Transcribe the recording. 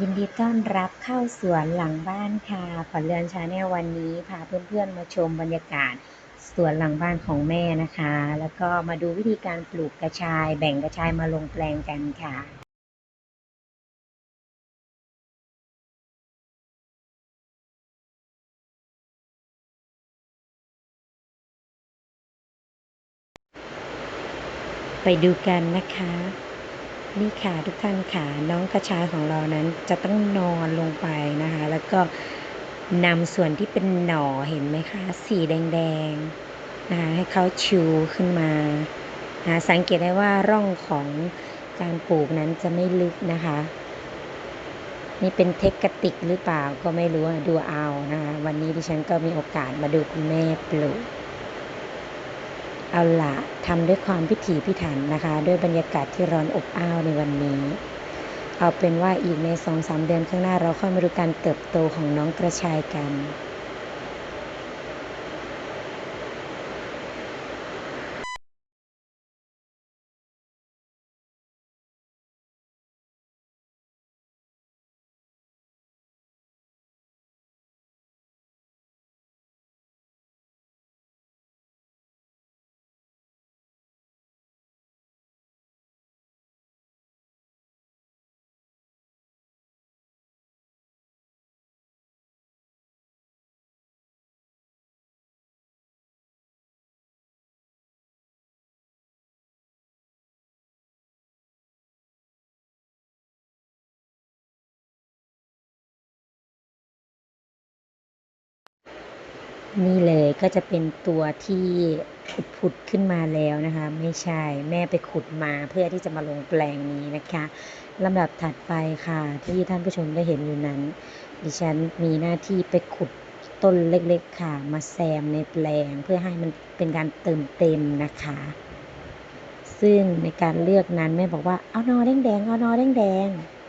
ยินดีต้อนรับเข้าสวนหลังบ้านค่ะขวัญเรือนชาแนลวันนี้พาเพื่อนๆมาชมบรรยากาศสวนหลังบ้านของแม่นะคะ แล้วก็มาดูวิธีการปลูกกระชาย แบ่งกระชายมาลงแปลงกันค่ะไปดูกันนะคะ นี่ค่ะทุกท่านค่ะน้องกระชายของเรานั้นจะต้องนอนลงไปนะคะ แล้วก็นำส่วนที่เป็นหน่อเห็นไหมคะ สีแดงๆนะคะให้เขาชูขึ้นมานะสังเกตได้ว่าร่องของการปลูกนั้นจะไม่ลึกนะคะ นี่เป็นเทคนิคหรือเปล่าก็ไม่รู้ดูเอานะคะ วันนี้ดิฉันก็มีโอกาสมาดูคุณแม่ปลูก เอาละทำด้วยความพิถีพิถันนะคะ ด้วยบรรยากาศที่ร้อนอบอ้าวในวันนี้ เอาเป็นว่าอีกในสองสามเดือนข้างหน้าเราค่อยมาดูการเติบโตของน้องกระชายกัน นี่เลยก็จะเป็นตัวที่ผุดขึ้นมาแล้วนะคะ ไม่ใช่แม่ไปขุดมาเพื่อที่จะมาลงแปลงนี้นะคะลำดับถัดไปค่ะ ที่ท่านผู้ชมได้เห็นอยู่นั้น ดิฉันมีหน้าที่ไปขุดต้นเล็กๆค่ะ มาแซมในแปลงเพื่อให้มันเป็นการเติมเต็มนะคะ ซึ่งในการเลือกนั้นแม่บอกว่าเอานอแดงๆเอานอแดงๆ